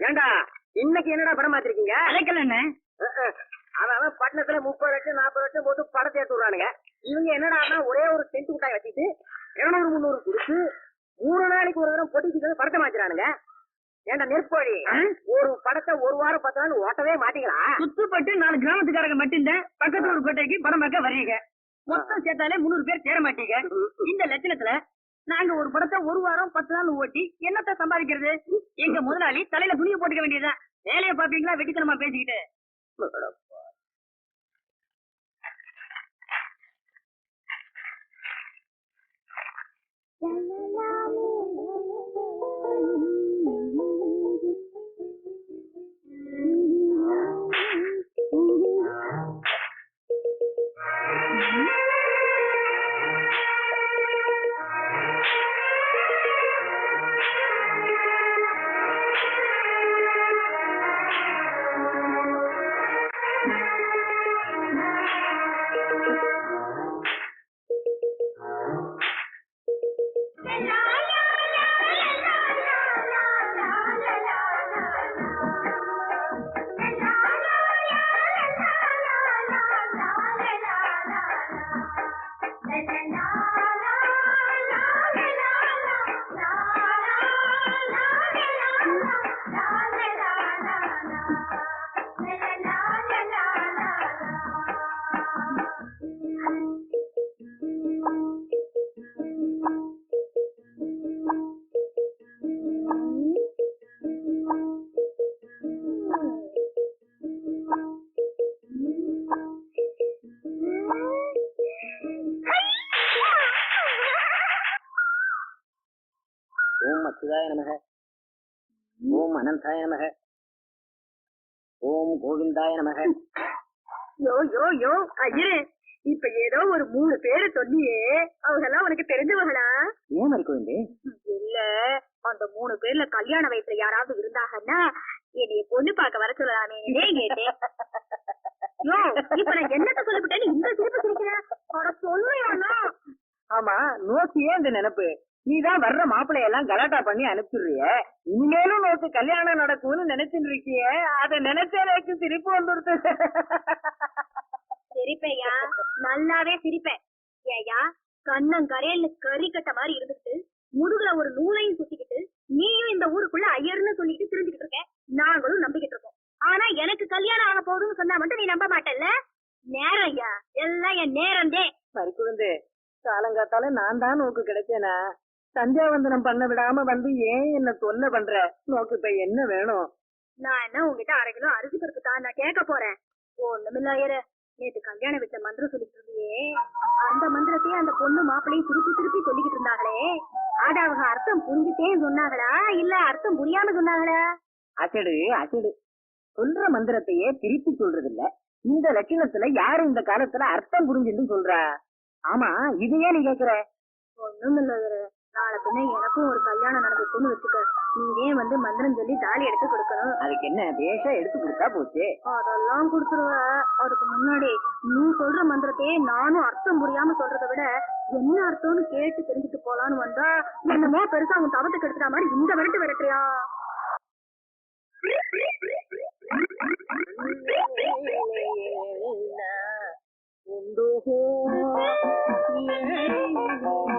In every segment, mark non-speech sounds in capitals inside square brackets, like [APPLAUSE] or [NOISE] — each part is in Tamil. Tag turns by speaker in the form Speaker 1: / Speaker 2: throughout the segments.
Speaker 1: ஏண்டா இன்னைக்கு என்னடா படம் மாத்திருக்கீங்க
Speaker 2: அழைக்கல என்ன
Speaker 1: அவன் அவன் பட்டணத்துல முப்பது லட்சம் நாற்பது லட்சம் போட்டு படத்தை எடுத்து விடுறானுங்க. இவங்க என்னடா ஒரே ஒரு சென்ட் மிட்டாய் வச்சுட்டு இருநூறு முந்நூறு கொடுத்து மூணு நாளைக்கு ஒரு தடவை பொட்டிக்கு படத்தை மாத்திரானுங்க ஏண்டா நெருப்போழி
Speaker 2: ஆ?
Speaker 1: ஒரு படத்தை ஒரு வாரம் பத்து நாள் ஓட்டவே மாட்டீங்களா?
Speaker 2: சுத்துப்பட்டு நாலு கிராமத்துக்காரங்க மட்டும்தான் பக்கத்து ஒரு கோட்டைக்கு படம் பார்க்க வர்றீங்க. மொத்தம் சேர்த்தாலே முந்நூறு பேர் சேர மாட்டீங்க. இந்த லட்சணத்துல நாங்க ஒரு படத்தை ஒரு வாரம் பத்து நாள் ஓட்டி என்னத்த சம்பாதிக்கிறது? எங்க முதலாளி தலையில துணியை போட்டுக்க வேண்டியதுதான் வேலையை பாப்பீங்களா வெட்டித்தனமா பேசிக்கிட்டு.
Speaker 1: அனந்தாய நமக. ஓம் கோவிந்தாய நமக.
Speaker 2: யோ யோ யோ ஐயரே இப்ப ஏதோ ஒரு மூணு பேரு சொன்னியே அவங்க எல்லாம் உனக்கு தெரிஞ்சவங்களா?
Speaker 1: ஏன் மாதிரி கோவிந்தே
Speaker 2: இல்ல அந்த மூணு பேர்ல கல்யாண வயசுல யாராவது இருந்தாங்கன்னா என்னைய பொண்ணு பார்க்க வர சொல்லலாமே கேட்டேன் யோ, இப்ப நான் என்னத்த சொல்லிவிட்டேன்னு இந்த சிரிப்பு சிரிக்கிறேன் சொல்லுயாண்ணா
Speaker 1: ஆமா நோக்கியே இந்த நினைப்பு. நீதான் வர்ற மாப்பிள்ளையெல்லாம் கலாட்டா பண்ணி அனுப்பிடுறிய இனிமேலும் நோக்கு கல்யாணம் நடக்கும்னு நினைச்சுட்டு இருக்கிய அத நினைச்சே எனக்கு சிரிப்பு வந்துடுது.
Speaker 2: சிரிப்பையா? நல்லாவே சிரிப்பேன். ஏயா கண்ணம் கரையல்னு கறி கட்ட மாதிரி இருந்துட்டு முதுகுல ஒரு நூலையும் சுத்திக்கிட்டு நீயும் இந்த ஊருக்குள்ள ஐயர்னு சொல்லிட்டு திரிஞ்சுக்கிட்டு இருக்க. நாங்களும் நம்பிக்கிட்டு இருக்கோம். ஆனா எனக்கு கல்யாணம் ஆக போகுதுன்னு சொன்னா மட்டும் நீ நம்ப மாட்டல்ல? நேரம் ஐயா. எல்லாம் என் நேரம்தே.
Speaker 1: மறிக்குழுந்து காலங்காத்தால நான் தான் நோக்கு கிடைச்சேனா? சந்தியாவந்தனம் பண்ண விடாம வந்து ஏன் என்ன தொல்லை பண்ற? நோக்கு இப்ப என்ன வேணும்?
Speaker 2: நான் என்ன உங்ககிட்ட அரை கிலோ அரிசி பருப்பு தான் நான் கேட்க போறேன். ஒண்ணுமில்ல ஐயரே நேத்து கல்யாண வீட்டுல மந்திரம் சொல்லிட்டு இருந்தியே. அந்த மந்திரத்தையே அந்த பொண்ணு மாப்பிள்ளையும் திருப்பி திருப்பி சொல்லிக்கிட்டு இருந்தாங்களே. அது அவங்க அர்த்தம் புரிஞ்சுட்டே சொன்னாங்களா? இல்ல அர்த்தம் புரியாம சொன்னாங்களா?
Speaker 1: அசடு அசடு. சொல்ற மந்திரத்தையே திருப்பி சொல்றது இல்ல இந்த லட்சணத்துல யாரு இந்த காலத்துல அர்த்தம் புரிஞ்சுன்னு சொல்றா? ஆமா இதையே நீ கேக்குற.
Speaker 2: ஒண்ணும் இல்ல நாளை பின்ன எனக்கும் ஒரு கல்யாணம் நடந்துச்சுன்னு வச்சுக்க. நீனே வந்து மந்திரம் சொல்லி தாலி எடுத்து கொடுக்கணும்.
Speaker 1: அதுக்கு என்ன பேஷா எடுத்து கொடுத்தா போச்சு?
Speaker 2: அதெல்லாம் கொடுத்துருவ. அதுக்கு முன்னாடி நீ சொல்ற மந்திரத்தையே நானும் அர்த்தம் புரியாம சொல்றதை விட என்ன அர்த்தம்னு கேட்டு தெரிஞ்சுட்டு போலான்னு வந்தா என்னமோ பெருசா உன் தவத்துக்கு எடுத்துட்ட மாதிரி இந்த விரட்டு விரட்டுறியா?
Speaker 3: என்னடா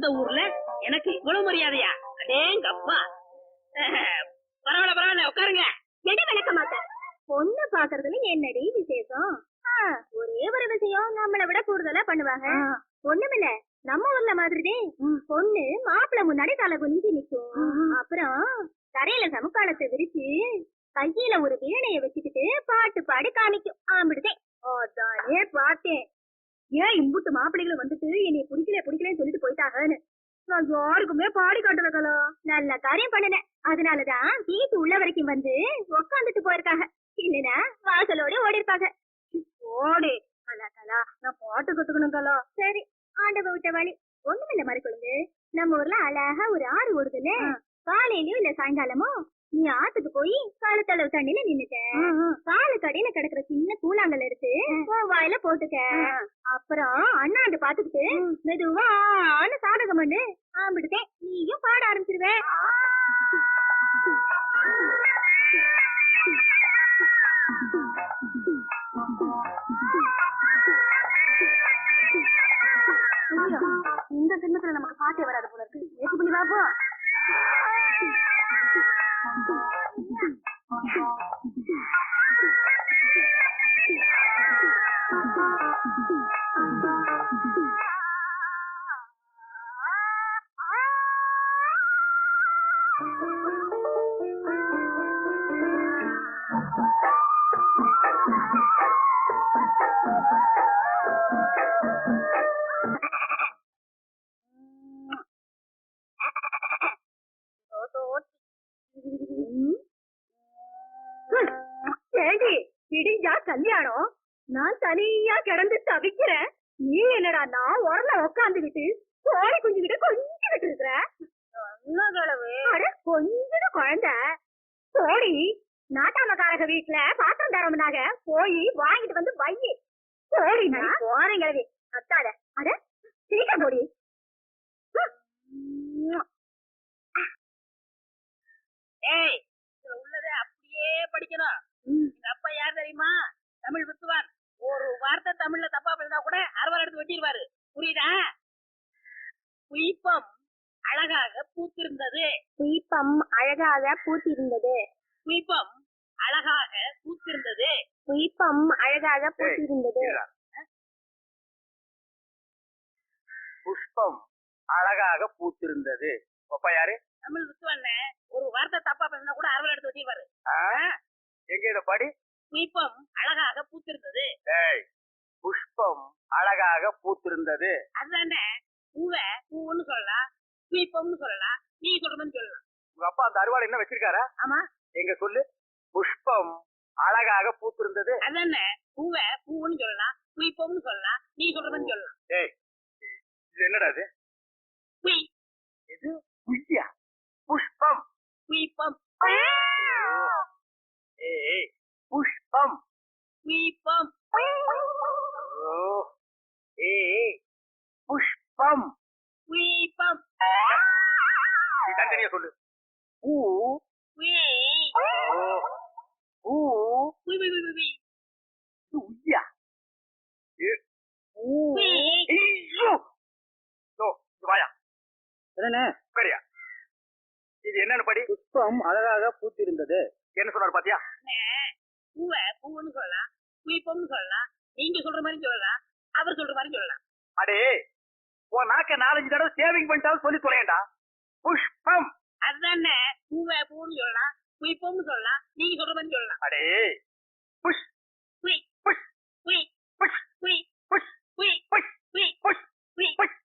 Speaker 3: இந்த ஊர்ல எனக்கு இவ்வளவு மரியாதையா? அடேங்கப்பா அஹ், பரவாயில்ல பரவாயில்ல உட்காருங்க.
Speaker 2: எடி விளக்க மாட்டேன் பொண்ணு பாக்குறதுல என்னடி விசேஷம்? ஒரே ஒரு விஷயம் நம்மளை விட கூடுதலா பண்ணுவாங்க. ஒண்ணுமில்ல நம்ம ஊர்ல மாதிரி பொண்ணு மாப்பிள்ளை முன்னாடி தலை குனிஞ்சு நிக்கும். அப்புறம் தரையில சமுக்காலத்தை விரிச்சு கையில ஒரு வீணைய வச்சுக்கிட்டு பாட்டு பாடி காமிக்கும். ஆம்பிடுதே. அதானே பார்த்தேன். ஏன் இம்புட்டு மாப்பிள்ளைகளும் வந்துட்டு என்னைய பிடிக்கல பிடிக்கலன்னு சொல்லிட்டு போயிட்டாங்கன்னு? நான் யாருக்குமே பாடி காட்டல கலா நல்ல காரியம் பண்ணுனேன். அதனாலதான் வீட்டு உள்ள வரைக்கும் வந்து உக்காந்துட்டு போயிருக்காங்க. இல்லனா வாசலோட ஓடி இருப்பாங்க ஓடி கலா கலா நான் பாட்டு கத்துக்கணும் கலா சரி ஆண்டவ விட்ட வழி. ஒண்ணுமில்ல மறுக்கொழுந்து. நம்ம ஊர்ல அழகா ஒரு ஆறு ஓடுதுல்ல? காலையிலயும் இல்ல சாயங்காலமும் நீ ஆத்துக்கு போய் காலத்தளவு தண்ணியில நின்னுட்ட. காலு கடையில கிடக்குற சின்ன கூழாங்கல் எடுத்து வாயில போட்டுக்க அப்புறம் அண்ணாண்டு பாத்துக்கிட்டு மெதுவா ஆன சாதகம் பண்ணு. ஆம்பிடுதே நீயும் பாட ஆரம்பிச்சிருவே. Thank [LAUGHS] you. ஏண்டி விடிஞ்சா கல்யாணம் நான் தனியா கிடந்து தவிக்கிறேன். நீ என்னடா நான் உரல உக்காந்துக்கிட்டு கோழி குஞ்சுகிட்ட கொஞ்சிக்கிட்டு இருக்கிற? அட கொஞ்சம் குழந்தை. கோழி நாட்டாமக்காரக வீட்டுல பாத்திரம் தரமுனாக போய் வாங்கிட்டு வந்து வையி கோழி போறேன் கிழவி அத்தாத அட சீக்கிரம் போடி
Speaker 3: ஏய் இதுல உள்ளதை எங்க அப்பா யார் தெரியுமா? தமிழ் வித்துவான். ஒரு வார்த்தை தமிழ்ல தப்பா பேசினா கூட அறுவாள் எடுத்து வெட்டிடுவாரு. புரியுதா? குயிப்பம் அழகாக பூத்திருந்தது.
Speaker 2: தீபம் அழகாக பூத்திருந்தது.
Speaker 3: குயிப்பம் அழகாக பூத்திருந்தது.
Speaker 2: தீபம் அழகாக பூத்திருந்தது.
Speaker 1: புஷ்பம் அழகாக பூத்திருந்தது. அப்பா யாரு?
Speaker 3: தமிழ் வித்துவான் ஒரு வார்த்தை தப்பா பேசினா கூட அறுவாள் எடுத்து வெட்டிடுவாரு?
Speaker 1: எங்க இத படி?
Speaker 3: குயிப்பம் அழகாக பூத்திருந்தது.
Speaker 1: புஷ்பம் அழகாக பூத்திருந்தது.
Speaker 3: அதுதானே? பூவை பூவுன்னு சொல்லலாம் குயிப்பம்னு சொல்லலாம் நீ சொல்றதுன்னு சொல்லலாம்.
Speaker 1: உங்க அப்பா அந்த அருவாள் என்ன வச்சிருக்காரா?
Speaker 3: ஆமா.
Speaker 1: இது என்னன்னு படி? புஷ்பம் அழகாக பூத்திருந்தது. என்ன சொன்னாரு பாத்தியா?
Speaker 3: பூவை பூவுன்னு சொல்லலாம் குயிப்பம்னு சொல்லலாம் நீங்க சொல்ற மாதிரி சொல்லலாம் அவர் சொல்ற மாதிரி சொல்லலாம்.
Speaker 1: அடே உன் நாக்க நாலஞ்சு தடவை சேவிங் பண்ணிட்டாலும் சொல்லி தொலையண்டா. புஷ்பம்.
Speaker 3: அதுதானே பூவை பூன்னு சொல்லலாம் குயிப்பம்னு சொல்லலாம் நீங்க சொல்ற மாதிரி சொல்லலாம்.
Speaker 1: அடே புஷ்.
Speaker 3: குய்
Speaker 1: புஷ்.
Speaker 3: குய்
Speaker 1: புஷ்.
Speaker 3: குய்
Speaker 1: புஷ்.
Speaker 3: குய்
Speaker 1: புஷ்.
Speaker 3: குய்
Speaker 1: புஷ்.
Speaker 3: குய்
Speaker 1: புஷ்.